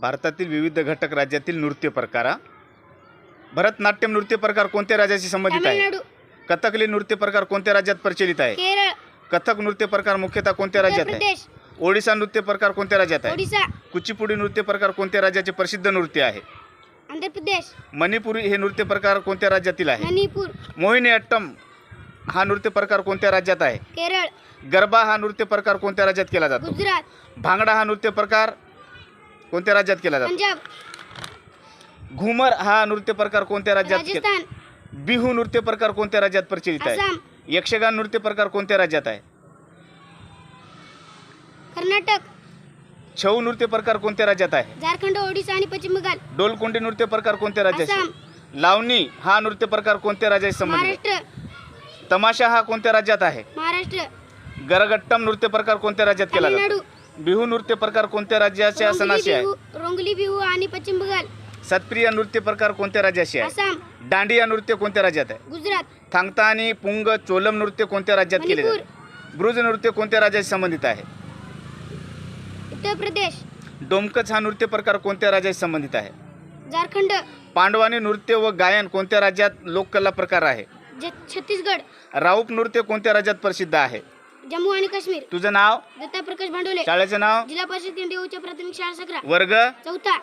भारतातील विविध घटक राज्यातील नृत्य प्रकार. भरतनाट्यम नृत्य प्रकार कोणत्या राज्याशी संबंधित आहे? कथकली नृत्य प्रकार कोणत्या राज्यात प्रचलित आहे? कथक नृत्य प्रकार मुख्यतः कोणत्या राज्यात आहे? ओडिसा नृत्य प्रकार कोणत्या राज्यात आहे? कुचिपुडी नृत्य प्रकार कोणत्या राज्याचे प्रसिद्ध नृत्य आहे? आंध्र प्रदेश. मणिपुरी हे नृत्य प्रकार कोणत्या राज्यातील आहे? मणिपूर. मोहिनी अट्टम हा नृत्य प्रकार कोणत्या राज्यात आहे? केरळ. गरबा हा नृत्य प्रकार कोणत्या राज्यात केला जातो? गुजरात. भांगडा हा नृत्य प्रकार कोणत्या राज्यात केला जातो? पंजाब. घुमर हा नृत्य प्रकार कोणत्या राज्यात के- राजस्थान. बिहू नृत्य प्रकार कोणत्या राज्यात प्रचलित आहे? आसाम. यक्षगान नृत्य प्रकार कोणत्या राज्यात आहे? कर्नाटक. छऊ नृत्य प्रकार कोणत्या राज्यात आहे? झारखंड ओडिसा आणि पश्चिम बंगाल. डोलकोंडी नृत्य प्रकार कोणत्या राज्यात? लावणी हा नृत्य प्रकार कोणत्या राज्याशी संबंधित आहे? महाराष्ट्र. तमाशा हा कोणत्या राज्यात आहे? महाराष्ट्र. गरगट्टम नृत्य प्रकार कोणत्या राज्यात केला तामिळनाडू. जातो बिहू नृत्य प्रकार कोणत्या राज्याच्या रोंगली सणाशी आहे? रोंगली बिहू आणि पश्चिम बंगाल. सत्प्रिय नृत्य प्रकार कोणत्या राज्याशी आहे? आसाम. दांडिया नृत्य कोणत्या राज्यात आहे? गुजरात. थांगता आणि पुंग चोलम नृत्य कोणत्या राज्यात केले मणिपूर. जाते ब्रुज नृत्य कोणत्या राज्याशी संबंधित आहे? उत्तर प्रदेश. डोमकच हा नृत्य प्रकार कोणत्या राज्याशी संबंधित आहे? झारखंड. पांडवानी नृत्य व गायन कोणत्या राज्यात लोककला प्रकार आहे? ज- छत्तीसगड. राऊप नृत्य कोणत्या राज्यात प्रसिद्ध आहे? जम्मू आणि काश्मीर. तुझं नाव? दत्ता प्रकाश भांडवले. शाळेचं नाव? जिल्हा परिषद केंद्रीय उच्च प्राथमिक शाळा सकरा वर्ग? चौथा.